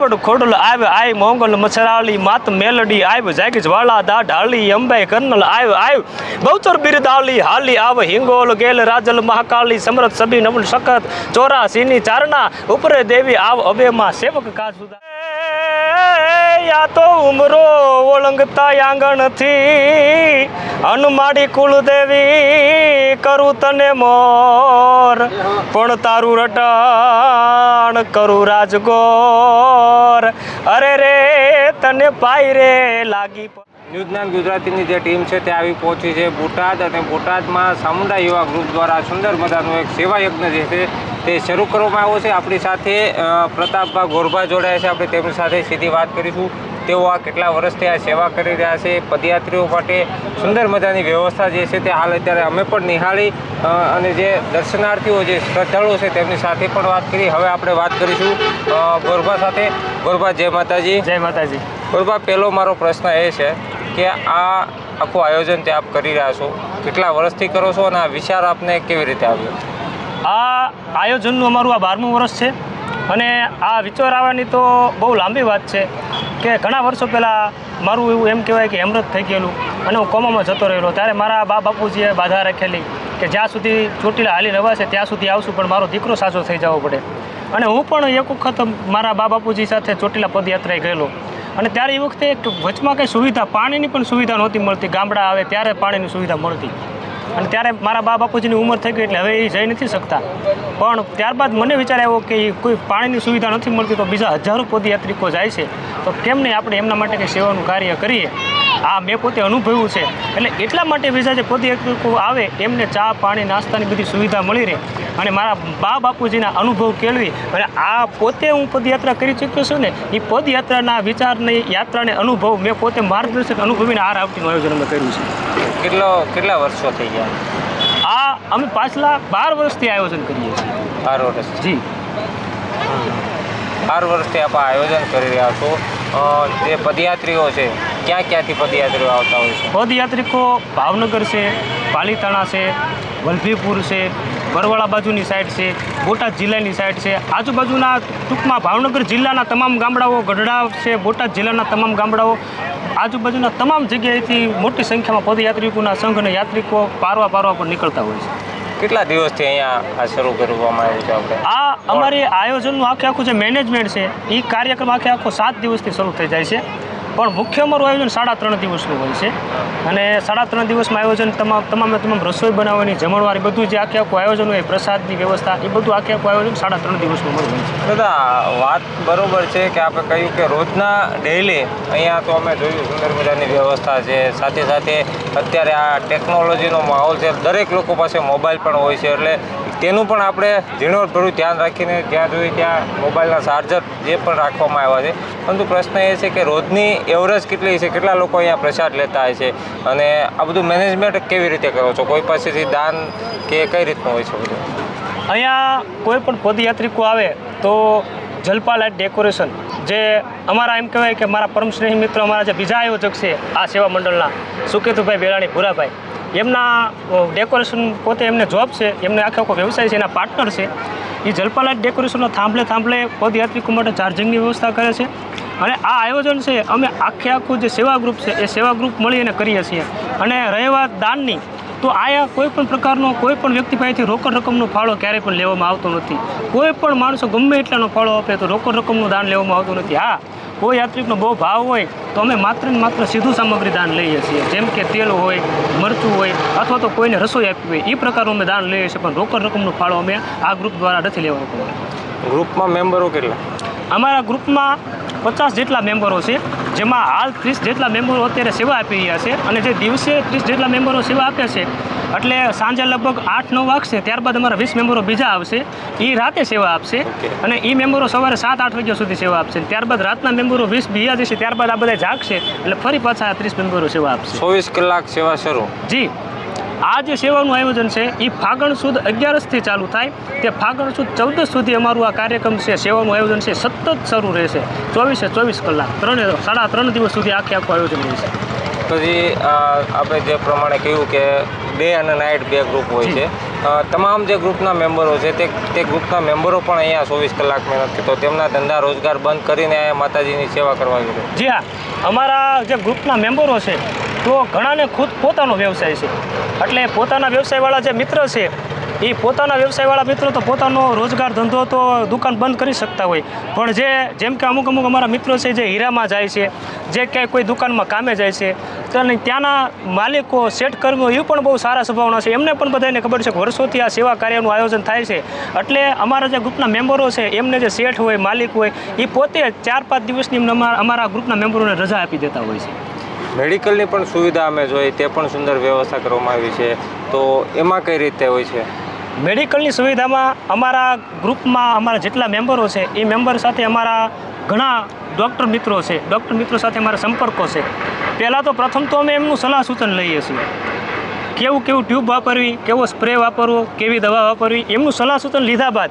ખોડ ખોડલ આવ આય મોંગલ મછરાળી માત મેલડી, આવ જાગ જ્વાળા દા ઢાળી અંબાઈ, કર્નલ આવ આવ, બહુચર બિરદાલી હાલી આવ, હિંગોલ, ગેલ, રાજલ, મહાકાળી, સમરથ સબી નવલ, સખત ચોરાસીની ચારણા, ઉપરે દેવી આવ અબેમાં સેવક કા સુધા યા તો ઉમરો ઓળંગતા આંગણથી હનુમાડી કુળદેવી કરું તને મોર. પણ તારું રટણ કરું રાજગોર. અરે રે, તને પાય રે લાગી ન્યૂઝનાન ગુજરાતીની જે ટીમ છે તે આવી પહોંચી છે બોટાદ અને બોટાદમાં સામુદાય યુવા ગ્રુપ દ્વારા સુંદર મજાનું એક સેવા યજ્ઞ જે છે તે શરૂ કરવામાં આવ્યો છે. આપણી સાથે પ્રતાપભા ગોરભા જોડાયા છે. આપણે તેમની સાથે સીધી વાત કરીશું. તેઓ આ કેટલા વર્ષથી આ સેવા કરી રહ્યા છે પદયાત્રીઓ માટે સુંદર મજાની વ્યવસ્થા જે છે તે હાલ અત્યારે અમે પણ નિહાળી અને જે દર્શનાર્થીઓ જે શ્રદ્ધાળુઓ છે તેમની સાથે પણ વાત કરી. હવે આપણે વાત કરીશું ગોરભા સાથે. ગોરભા જય માતાજી. જય માતાજી. ગોરભા પહેલો મારો પ્રશ્ન એ છે કે આ આખું આયોજન તે આપ કરી રહ્યા છો કેટલા વર્ષથી કરો છો અને આ વિચાર આપને કેવી રીતે આવ્યો? આ આયોજનનું અમારું આ બારમું વર્ષ છે અને આ વિચાર આવવાની તો બહુ લાંબી વાત છે કે ઘણા વર્ષો પહેલાં મારું એવું એમ કહેવાય કે હેમરત થઈ ગયેલું અને હું કોમામાં જતો રહેલો. ત્યારે મારા બા બાપુજીએ બાધા રાખેલી કે જ્યાં સુધી ચોટીલા હાલી રવાશે ત્યાં સુધી આવશું, પણ મારો દીકરો સાચો થઈ જવો પડે. અને હું પણ એક વખત મારા બા બાપુજી સાથે ચોટીલા પદયાત્રાએ ગયેલો. અને ત્યારે એ વખતે એક વચમાં કંઈ સુવિધા, પાણીની પણ સુવિધા નહોતી મળતી. ગામડા આવે ત્યારે પાણીની સુવિધા મળતી. અને ત્યારે મારા બા બાપુજીની ઉંમર થઈ ગઈ એટલે હવે એ જઈ નથી શકતા. પણ ત્યારબાદ મને વિચાર આવ્યો કે કોઈ પાણીની સુવિધા નથી મળતી તો બીજા હજારો પદયાત્રિકો જાય છે. તો કેમ નહીં આપણે એમના માટે કંઈ સેવાનું કાર્ય કરીએ? આ મેં પોતે અનુભવ્યું છે. એટલે એટલા માટે બીજા જે પદયાત્રિકો આવે, એમને ચા, પાણી, નાસ્તાની બધી સુવિધા મળી રહે. અને મારા બા બાપુજીના અનુભવ કેળવી. અને આ પોતે હું પદયાત્રા કરી ચૂક્યો છું ને, એ પદયાત્રાના વિચારની, યાત્રાને અનુભવ મેં પોતે માર્ગદર્શક અનુભવીને આ રાવટીનું આયોજન કર્યું છે. કેટલો કેટલા વર્ષો થઈ ગયા? આ અમે પાછલા બાર વર્ષથી આયોજન કરીએ છીએ. બાર વર્ષ જી. બાર વર્ષથી આપણે આયોજન કરી રહ્યા છો. જે પદયાત્રીઓ છે ક્યાં ક્યાંથી પદયાત્રીઓ આવતા હોય છે? પદયાત્રિકો ભાવનગર છે પાલીતાણા છે વલભીપુર છે બરવાળા બાજુની સાઈડ છે બોટાદ જિલ્લાની સાઈડ છે. આજુબાજુના ટૂંકમાં ભાવનગર જિલ્લાના તમામ ગામડાઓ ગઢડા છે બોટાદ જિલ્લાના તમામ ગામડાઓ આજુબાજુના તમામ જગ્યાએથી મોટી સંખ્યામાં પદયાત્રિકોના સંઘ અને યાત્રિકો પારવા પારવા પર નીકળતા હોય છે. કેટલા દિવસથી અહીંયા આ શરૂ કરવામાં આવ્યું છે આપણે? આ અમારી આયોજનનું આખે આખું જે મેનેજમેન્ટ છે એ કાર્યક્રમ આખે આખો સાત દિવસથી શરૂ થઈ જાય છે. પણ મુખ્ય અમારું આયોજન સાડા ત્રણ દિવસનું હોય છે. અને સાડા ત્રણ દિવસમાં આયોજન તમામ તમામે તમામ રસોઈ બનાવવાની, જમણવાર બધું જે આખે આખું આયોજન હોય, પ્રસાદની વ્યવસ્થા, એ બધું આખે આખું આયોજન સાડા ત્રણ દિવસનું અમારું હોય છે. દાદા વાત બરોબર છે કે આપણે કહ્યું કે રોજના ડેઈલી અહીંયા તો અમે જોયું સુંદર મજાની વ્યવસ્થા છે. સાથે સાથે અત્યારે આ ટેકનોલોજીનો માહોલ છે. દરેક લોકો પાસે મોબાઈલ પણ હોય છે. એટલે તેનું પણ આપણે ઝીણવટભર્યું ધ્યાન રાખીને જ્યાં જોઈએ ત્યાં મોબાઈલના ચાર્જર જે પણ રાખવામાં આવ્યા છે. પરંતુ પ્રશ્ન એ છે કે રોજની એવરેજ કેટલી છે? કેટલા લોકો અહીંયા પ્રસાદ લેતા હોય છે? અને આ બધું મેનેજમેન્ટ કેવી રીતે કરો છો? કોઈ પાસેથી દાન કે કઈ રીતનું હોય છે બધું? અહીંયા કોઈ પણ પદયાત્રિકો આવે તો જલપા લાઇટ ડેકોરેશન, જે અમારા એમ કહેવાય કે મારા પરમ સ્નેહી મિત્ર અમારા જે બીજા આયોજક છે આ સેવા મંડળના, સુકેતુભાઈ બેલાણી ભૂરાભાઈ એમના ડેકોરેશન પોતે એમને જોબ છે, એમને આખો આખો વ્યવસાય છે, એના પાર્ટનર છે. એ જલપાલાટ ડેકોરેશનનો થાંભલે થાંભલે પદયાત્રિકો માટે ચાર્જિંગની વ્યવસ્થા કરે છે. અને આ આયોજન છે, અમે આખે આખું જે સેવા ગ્રુપ છે, એ સેવા ગ્રુપ મળીને કરીએ છીએ. અને રહેવા દાનની, તો આયા કોઈ પણ પ્રકારનો, કોઈ પણ વ્યક્તિ પાસેથી રોકડ રકમનો ફાળો ક્યારેય પણ લેવામાં આવતો નથી. કોઈ પણ માણસો ગમે એટલાનો ફાળો આપે તો રોકડ રકમનું દાન લેવામાં આવતું નથી. હા કોઈ યાત્રિકનો બહુ ભાવ હોય તો અમે માત્ર ને માત્ર સીધું સામગ્રી દાન લઈએ છીએ. જેમ કે તેલ હોય મરચું હોય અથવા તો કોઈને રસોઈ આપવી હોય એ પ્રકારનું અમે દાન લઈએ છીએ પણ રોકડ રકમનો ફાળો અમે આ ગ્રુપ દ્વારા નથી લેવાનો પડે ગ્રુપમાં મેમ્બરો કેટલા? અમારા ગ્રુપમાં પચાસ જેટલા મેમ્બરો છે જેમાં હાલ ત્રીસ જેટલા મેમ્બરો અત્યારે સેવા આપી રહ્યા છે અને જે દિવસે ત્રીસ જેટલા મેમ્બરો સેવા આપે છે એટલે સાંજે લગભગ આઠ નવ વાગશે ત્યારબાદ અમારા વીસ મેમ્બરો બીજા આવશે. એ રાતે સેવા આપશે અને એ મેમ્બરો સવારે સાત આઠ વાગ્યા સુધી સેવા આપશે. ત્યારબાદ રાતના મેમ્બરો વીસ બીજા જશે ત્યારબાદ આ બધા જાગશે એટલે ફરી પાછા ત્રીસ મેમ્બરો સેવા આપશે. ચોવીસ કલાક સેવા શરૂ. જી. આ જે સેવાનું આયોજન છે એ ફાગણ સુદ અગિયારસથી ચાલુ થાય. તે ફાગણ સુદ ચૌદસ સુધી અમારું આ કાર્યક્રમ છે સેવાનું આયોજન છે સતત શરૂ રહેશે. ચોવીસે ચોવીસ કલાક. ત્રણે સાડા ત્રણ દિવસ સુધી આખે આખું આયોજન રહેશે. પછી આપણે જે પ્રમાણે કહ્યું કે ડે અને નાઇટ બે ગ્રુપ હોય છે. તમામ જે ગ્રુપના મેમ્બરો છે, તે તે ગ્રુપના મેમ્બરો પણ અહીંયા ચોવીસ કલાક મહેનત કરતો તેમના ધંધા રોજગાર બંધ કરીને અહીંયા માતાજીની સેવા કરવા જોઈએ જી હા. અમારા જે ગ્રુપના મેમ્બરો છે, તો ઘણાને ખુદ પોતાનો વ્યવસાય છે. એટલે પોતાના વ્યવસાયવાળા જે મિત્ર છે એ પોતાના વ્યવસાયવાળા મિત્રો તો પોતાનો રોજગાર ધંધો તો દુકાન બંધ કરી શકતા હોય. પણ જે, જેમ કે અમુક અમુક અમારા મિત્રો છે જે હીરામાં જાય છે, જે ક્યાંય કોઈ દુકાનમાં કામે જાય છે, અને ત્યાંના માલિકો સેટ કર્મીઓ એ પણ બહુ સારા સ્વભાવના છે. એમને પણ બધાને ખબર છે કે વર્ષોથી આ સેવા કાર્યનું આયોજન થાય છે. એટલે અમારા જે ગ્રુપના મેમ્બરો છે, એમને જે શેઠ હોય, માલિક હોય એ પોતે ચાર પાંચ દિવસની અમારા ગ્રુપના મેમ્બરોને રજા આપી દેતા હોય છે. મેડિકલની પણ સુવિધા અમે જોઈ, તે પણ સુંદર વ્યવસ્થા કરવામાં આવી છે. તો એમાં કઈ રીતે હોય છે? મેડિકલની સુવિધામાં અમારા ગ્રુપમાં અમારા જેટલા મેમ્બરો છે, એ મેમ્બર સાથે અમારા ઘણા ડૉક્ટર મિત્રો છે, ડૉક્ટર મિત્રો સાથે અમારા સંપર્કો છે. પહેલાં તો પ્રથમ તો અમે એમનું સલાહ સૂચન લઈએ છીએ. કેવું કેવું ટ્યુબ વાપરવી, કેવો સ્પ્રે વાપરવો, કેવી દવા વાપરવી, એમનું સલાહ સૂચન લીધા બાદ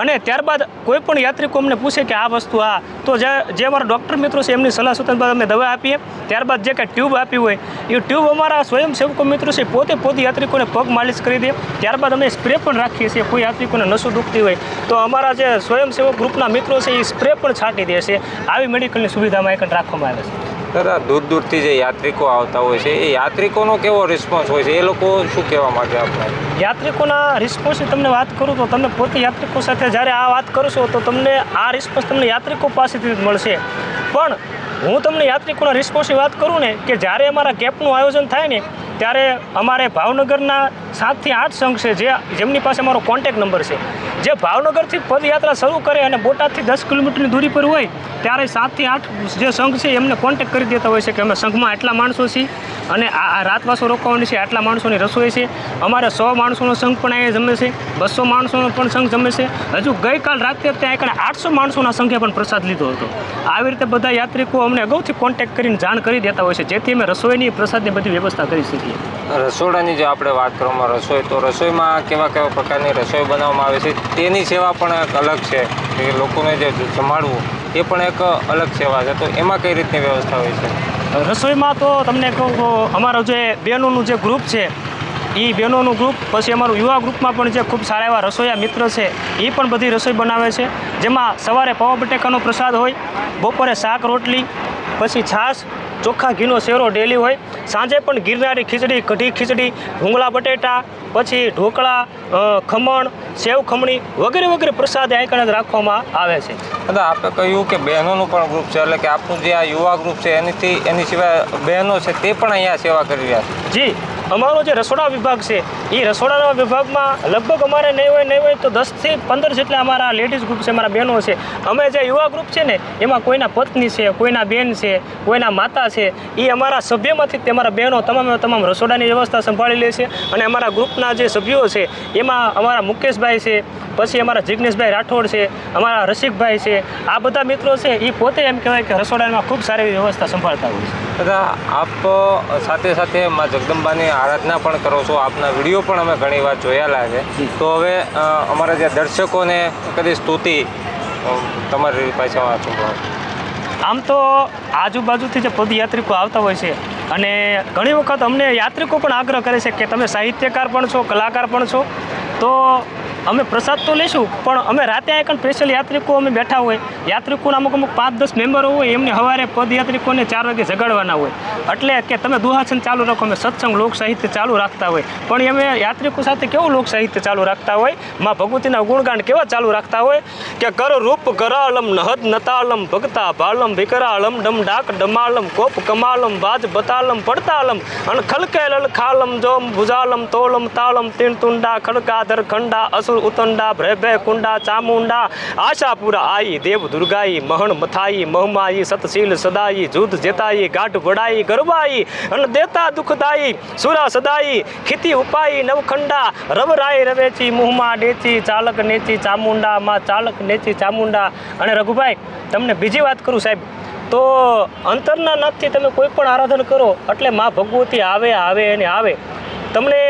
અને ત્યારબાદ કોઈ પણ યાત્રિકો અમને પૂછે કે આ વસ્તુ આ, તો જે જે અમારા ડૉક્ટર મિત્રો છે એમની સલાહ સૂચન બાદ અમે દવા આપીએ. ત્યારબાદ જે કાંઈ ટ્યુબ આપી હોય, એ ટ્યુબ અમારા સ્વયંસેવકો મિત્રો છે પોતે પોતે યાત્રિકોને પગ માલિશ કરી દે. ત્યારબાદ અમે સ્પ્રે પણ રાખીએ છીએ, કોઈ યાત્રિકોને નસો દુખતી હોય, તો અમારા જે સ્વયંસેવક ગ્રુપના મિત્રો છે એ સ્પ્રે પણ છાંટી દે છે. આવી મેડિકલની સુવિધામાં એક રાખવામાં આવે છે. દાદા દૂર દૂરથી જે યાત્રિકો આવતા હોય છે, એ યાત્રિકોનો કેવો રિસ્પોન્સ હોય છે? એ લોકો શું કહેવા માગે આપણે યાત્રિકોના રિસ્પોન્સની તમને વાત કરું તો તમે પોતે યાત્રિકો સાથે જ્યારે આ વાત કરશો તો તમને આ રિસ્પોન્સ તમને યાત્રિકો પાસેથી જ મળશે. પણ હું તમને યાત્રિકોના રિસ્પોન્સની વાત કરું ને કે જ્યારે અમારા કેમ્પનું આયોજન થાય ને ત્યારે અમારે ભાવનગરના સાતથી આઠ સંઘ છે, જે જેમની પાસે અમારો કોન્ટેક નંબર છે. જે ભાવનગરથી પદયાત્રા શરૂ કરે અને બોટાદથી દસ કિલોમીટરની દૂરી પર હોય, ત્યારે સાતથી આઠ જે સંઘ છે, એમને કોન્ટેક કરી દેતા હોય છે કે અમે સંઘમાં આટલા માણસો છીએ અને આ રાતવાસો રોકવાની છે, આટલા માણસોની રસોઈ છે. અમારે સો માણસોનો સંઘ પણ અહીંયા જમે છે, બસો માણસોનો પણ સંઘ જમે છે. હજુ ગઈકાલ રાત્રે ત્યાં એકને આઠસો માણસોના સંઘે પણ પ્રસાદ લીધો હતો. આવી રીતે બધા યાત્રિકો અમને અગાઉથી કોન્ટેક કરીને જાણ કરી દેતા હોય છે, જેથી અમે રસોઈની પ્રસાદની બધી વ્યવસ્થા કરી શકીએ. રસોડાની જો આપણે વાત કરવામાં રસોઈ, તો રસોઈમાં કેવા કેવા પ્રકારની રસોઈ બનાવવામાં આવે છે, તેની સેવા પણ એક અલગ છે. કે લોકોને જે જમાડવું એ પણ એક અલગ સેવા છે. તો એમાં કઈ રીતની વ્યવસ્થા હોય છે? રસોઈમાં તો તમને કહું અમારો જે બહેનોનું જે ગ્રુપ છે, એ બહેનોનું ગ્રુપ, પછી અમારું યુવા ગ્રુપમાં પણ જે ખૂબ સારા એવા રસોઈયા મિત્ર છે, એ પણ બધી રસોઈ બનાવે છે. જેમાં સવારે પૌવા બટેકાનો પ્રસાદ હોય, બપોરે શાક રોટલી, પછી છાશ ચોખ્ખા ઘીનો શેરો ડેલી હોય. સાંજે પણ ગિરનારી ખીચડી કઢી ખીચડી ભૂંગળા બટેટા પછી ઢોકળા ખમણ સેવ ખમણી વગેરે વગેરે પ્રસાદ જ રાખવામાં આવે છે. દાદા આપે કહ્યું કે બહેનોનું પણ ગ્રુપ છે એટલે કે આપણું જે આ યુવા ગ્રુપ છે એનીથી એની સિવાય બહેનો છે તે પણ અહીંયા સેવા કરી રહ્યા છે. જી અમારો જે રસોડા વિભાગ છે એ રસોડાના વિભાગમાં લગભગ અમારે નહીં હોય નહીં હોય તો દસથી પંદર જેટલા અમારા લેડીઝ ગ્રુપ છે અમારા બહેનો છે. અમે જે યુવા ગ્રુપ છે ને એમાં કોઈના પત્ની છે કોઈના બેન છે કોઈના માતા છે એ અમારા સભ્યમાંથી તમારા તે અમારા બહેનો તમામે તમામ રસોડાની વ્યવસ્થા સંભાળી લે છે અને અમારા ગ્રુપના જે સભ્યો છે એમાં અમારા મુકેશભાઈ છે પછી અમારા જિગ્નેશભાઈ રાઠોડ છે અમારા રસિકભાઈ છે આ બધા મિત્રો છે એ પોતે એમ કહેવાય કે રસોડામાં ખૂબ સારી વ્યવસ્થા સંભાળતા હોય છે. દાદા આપ સાથે સાથે મા જગદંબાની આરાધના પણ કરો છો. આપના વીડિયો પણ અમે ઘણી વાર જોયેલા છે. તો હવે અમારા જે દર્શકોને કદી સ્તુતિ તમારી પાસે આમ તો આજુબાજુથી જે પદયાત્રિકો આવતા હોય છે અને ઘણી વખત અમને યાત્રિકો પણ આગ્રહ કરે છે કે તમે સાહિત્યકાર પણ છો, કલાકાર પણ છો. તો અમે પ્રસાદ તો લઈશું, પણ અમે રાતે આ કંઈ સ્પેશિયલ યાત્રિકો અમે બેઠા હોય. યાત્રિકોના અમુક અમુક પાંચ દસ મેમ્બરો હોય, એમને સવારે પદયાત્રિકોને ચાર વાગે જગાડવાના હોય. એટલે કે તમે દુહાસન ચાલુ રાખો, અમે સત્સંગ, લોક સાહિત્ય ચાલુ રાખતા હોય. પણ અમે યાત્રિકો સાથે કેવું લોક સાહિત્ય ચાલુ રાખતા હોય? માં ભગવતીના ગુણગાન કેવા ચાલુ રાખતા હોય? કે કર રૂપ કરાલમ નહદ નતાલમ ભગતા ભાલમ ભિકરાલમ ડમ ડાક ડમાલમ કોપ કમાલમ બાજ બતાલમ પડતાલમ અને ખલકે લલખાલમ જોમ ભુજાલમ તોલમ તાલમ તીણ તુંડા ખડકાધર ખંડા અસુર ઉતંડા ભ્રેભે કુંડા, ચામુંડા, આશાપુરા, આઈ દેવ દુર્ગાઈ મહણ મથાઈ, મહમાઈ, સતશીલ સદાઈ જુદ જેતાઈ ગાઢ વડાઈ ગરબાઈ અને દેતા દુઃખદાઈ, સુરા સદાઈ, ખીતી ઉપાઈ, નવખંડા, રવરાઈ, રવેચી, મુહમાં ડેચી, ચાલક નેચી ચામુંડા માં ચાલક નેચી, ચામુંડા અને રઘુભાઈ, તમને બીજી વાત કરું સાહેબ. તો અંતરના નાથથી તમે કોઈ પણ આરાધન કરો, એટલે મા ભગવતી આવે આવે અને આવે. તમને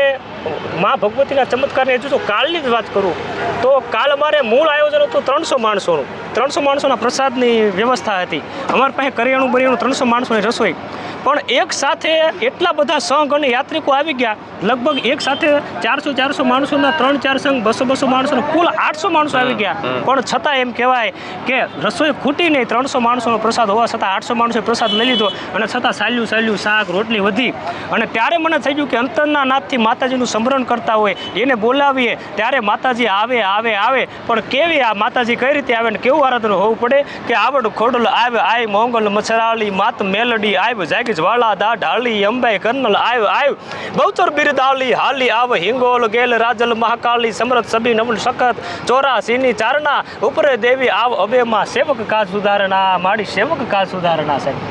મા ભગવતીના ચમત્કારની હજુ જો કાલની જ વાત કરું તો કાલ અમારે મૂળ આયોજન હતું ત્રણસો માણસોનું. ત્રણસો માણસોના પ્રસાદની વ્યવસ્થા હતી. અમારી પાસે કરિયાણું બરિયાણું ત્રણસો માણસોની રસોઈ. પણ એક સાથે એટલા બધા સંઘ અને યાત્રિકો આવી ગયા લગભગ એક સાથે ચારસો ચારસો માણસોના ત્રણ ચાર સંઘ બસો બસો માણસોના કુલ આઠસો માણસો આવી ગયા. પણ છતાં એમ કહેવાય કે રસોઈ ખૂટી નહીં ત્રણસો માણસોનો પ્રસાદ હોવા છતાં આઠસો માણસોએ પ્રસાદ લઈ લીધો અને છતાં સાલ્યું સાલ્યું શાક રોટલી વધી. અને ત્યારે મને થઈ ગયું કે અંતરના નાથથી માતાજીનું સ્મરણ કરતા હોય, એને બોલાવીએ, ત્યારે માતાજી આવે આવે આવે. પણ કેવી આ માતાજી કઈ રીતે આવે ને કેવું આરાધન હોવું પડે? કે આવડ ખોડલ આવે આય મોંગલ મછરાળી, માત મેલડી આવ જાગી જ્વાળા દા ઢાળી અંબાઈ કર્નલ આવ આવ બહુચર બિરદાળી, હાલી આવ, હિંગોલ ગેલ, રાજલ મહાકાળી સમરથ સબી નમન સખત, ચોરા સીની ચારણા, ઉપરે દેવી આવ અવેમાં સેવક કા સુધારણા માડી સેવક કા સુધારણા સાહેબ.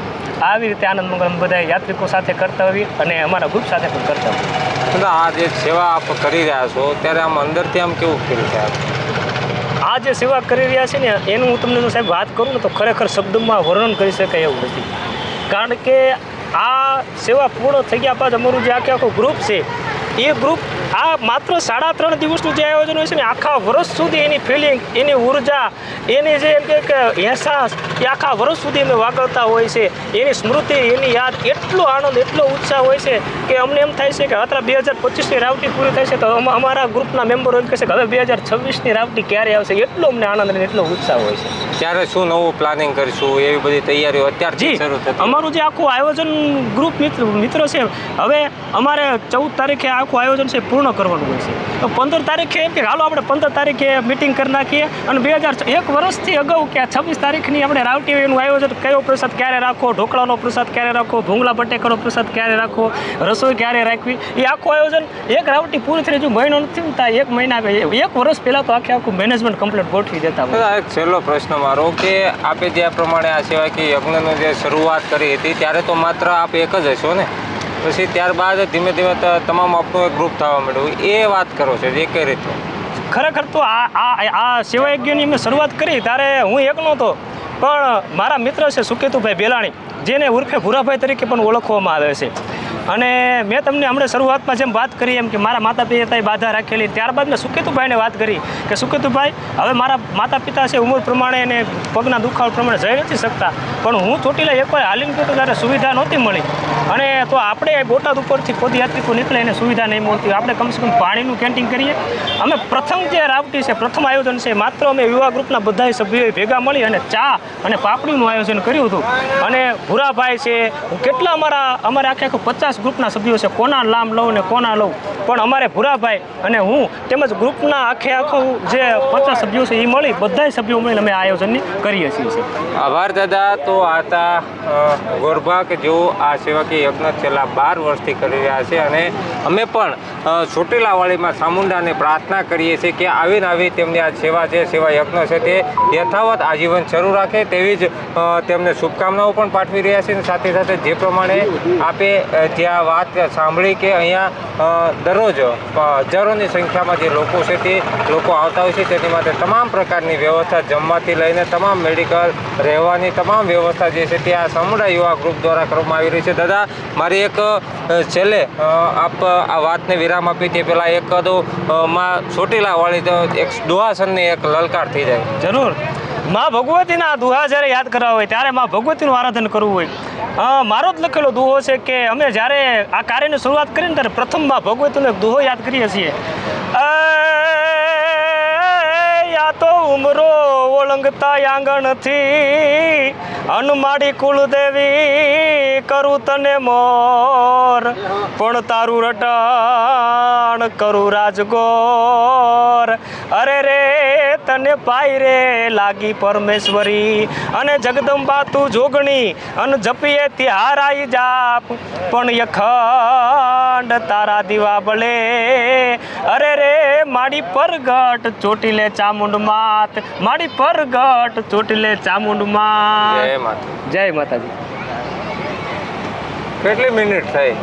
આવી રીતે આનંદ મંગલ બધા યાત્રિકો સાથે કરતા હોઈએ અને અમારા ગ્રુપ સાથે પણ કરતા હોઈએ. દાદા આ જે સેવા આપ કરી રહ્યા છો, ત્યારે આમ અંદરથી આમ કેવું ફીલ થાય આ જે સેવા કરી રહ્યા છે ને, એનું હું તમને સાહેબ વાત કરું ને, તો ખરેખર શબ્દમાં વર્ણન કરી શકાય એવું નથી. કારણ કે આ સેવા પૂર્ણ થઈ ગયા બાદ અમારું જે આખે આખું ગ્રુપ છે, એ ગ્રુપ આ માત્ર સાડા ત્રણ દિવસનું જે આયોજન હોય છે ને, આખા વર્ષ સુધી એની ફિલિંગ એની ઊર્જા, એની જે એમ કે અહેસાસ, એ આખા વર્ષ સુધી અમે વાગળતા હોય છે. એની સ્મૃતિ, એની યાદ એટલો આનંદ એટલો ઉત્સાહ હોય છે કે અમને એમ થાય છે કે અત્યારે બે હજાર પચીસની રાવટી પૂરી થાય છે તો અમારા ગ્રુપના મેમ્બરો એમ કહે છે કે હવે બે હજાર છવ્વીસની રાવટી ક્યારે આવશે? એટલો અમને આનંદ અને એટલો ઉત્સાહ હોય છે. ત્યારે શું નવું પ્લાનિંગ કરીશું? એવી બધી તૈયારીઓ અત્યારથી જી શરૂ થતી અમારું જે આખું આયોજન ગ્રુપ મિત્ર મિત્રો છે હવે અમારે ચૌદ તારીખે આખું આયોજન છે પૂર્ણ કરવાનું હોય છે. તો પંદર તારીખે એમ કે હાલો આપણે પંદર તારીખે મિટિંગ કરી નાખીએ અને બે હજાર એક વર્ષથી અગાઉ કે છવ્વીસ તારીખની આપણે રાવટી એનું આયોજન કયો પ્રસાદ ક્યારે રાખો ઢોકળાનો પ્રસાદ ક્યારે રાખો ભૂંગળા બટેકાનો પ્રસાદ ક્યારે રાખવો રસોઈ ક્યારે રાખવી એ આખું આયોજન એક રાવટી પૂરી થઈ જો મહિનો નથી થતા એક મહિના એક વર્ષ પહેલાં તો આખે આખું મેનેજમેન્ટ કમ્પ્લીટ ગોઠવી દેતા હોય. એક છેલ્લો પ્રશ્ન મારો કે આપે જે આ પ્રમાણે આ સેવાકીય યજ્ઞની જે શરૂઆત કરી હતી ત્યારે તો માત્ર આપ એક જ હશો ને? પછી ત્યારબાદ ધીમે ધીમે તમામ આપનું એક ગ્રુપ થવા માંડ્યું. એ વાત કરો છો જે કઈ રીતે ખરેખર તો આ આ આ સેવા યજ્ઞની મેં શરૂઆત કરી ત્યારે હું એક હતો. પણ મારા મિત્ર છે સુકેતુભાઈ બેલાણી. જેને ઉર્ફે ભૂરાભાઈ તરીકે પણ ઓળખવામાં આવે છે. અને મેં તમને હમણાં શરૂઆતમાં જેમ વાત કરી એમ કે મારા માતા પિતાએ બાધા રાખેલી. ત્યારબાદ મેં સુકેતુભાઈને વાત કરી કે, સુકેતુભાઈ, હવે મારા માતા પિતા છે ઉંમર પ્રમાણે અને પગના દુખાવ પ્રમાણે જઈ નથી શકતા. પણ હું ચોટીલા એકવાર હાલીને ગયો તો ત્યારે સુવિધા નહોતી મળી. અને તો આપણે બોટાદ ઉપરથી પદયાત્રિકો નીકળે એને સુવિધા નહીં મળતી. આપણે કમસે કમ પાણીનું કેન્ટીન કરીએ. અમે પ્રથમ જે રાવટી છે, પ્રથમ આયોજન છે, માત્ર અમે યુવા ગ્રુપના બધા સભ્યોએ ભેગા મળી અને ચા અને પાપડીનું આયોજન કર્યું હતું. અને ભૂરાભાઈ છે, કેટલા અમારા, અમારે આખે આખું પચાસ ગ્રુપના સભ્યો છે કોના નામ લઉં ને કોના લઉં? પણ અમારે ભૂરાભાઈ અને હું તેમજ ગ્રુપના આખે આખું જે પચાસ સભ્યો છે એ મળી બધા સભ્યો મળીને અમે આયોજનની કરીએ છીએ આભાર દાદા. તો આ હતા અ, ગોરભા કે જેઓ આ સેવાકીય યજ્ઞ છેલ્લા બાર વર્ષથી કરી રહ્યા છે અને અમે પણ ચોટીલાવાળીમાં ચામુંડાને પ્રાર્થના કરીએ છીએ કે આવીને આવી તેમની આ સેવા છે સેવા યજ્ઞ છે તે યથાવત આજીવન શરૂ રાખે તેવી જ તેમને શુભકામનાઓ પણ પાઠવી રહ્યા છે સાથે સાથે જે પ્રમાણે આપે જ્યાં વાત સાંભળી કે અહીંયા દરરોજ હજારોની સંખ્યામાં જે લોકો છે તે લોકો આવતા હોય છે, તેની માટે તમામ પ્રકારની વ્યવસ્થા જમવાથી લઈને તમામ મેડિકલ રહેવાની તમામ વ્યવસ્થા જે છે તે આ સમુદાય યુવા ગ્રુપ દ્વારા કરવામાં આવી રહી છે. દાદા, મારી એક છેલ્લે આપ આ વાતને વિરામ આપી તે પહેલાં એક તો માં તો એક દુહાસનની એક લલકાર થઈ જાય. જરૂર. માં ભગવતીના દુહા જ્યારે યાદ કરવા હોય, ત્યારે માં ભગવતીનું આરાધન કરવું હોય. મારો જ લખેલો દુહો છે કે અમે જ્યારે આ કાર્યની શરૂઆત કરીને ત્યારે પ્રથમમાં ભગવતીનો એક દુહો યાદ કરીએ છીએ. તો ઉમરો ઓળંગતા આંગણથી અનમાડી કુળદેવી, કરું તને મોર. પણ તારું રટણ કરું રાજગોર. અરે રે, તને પાય રે લાગી પરમેશ્વરી. અને જગદંબા તું જોગણી, અને જપીએ ત્યાં આઈ જાપ. પણ યખંડ તારા દીવા બળે. અરે રે, માડી પરગટ ચોટીલે ચામુંડ માત માડી પરગટ ચોટલે ચામુંડ માતા. જય માતાજી. કેટલી મિનિટ થઈ?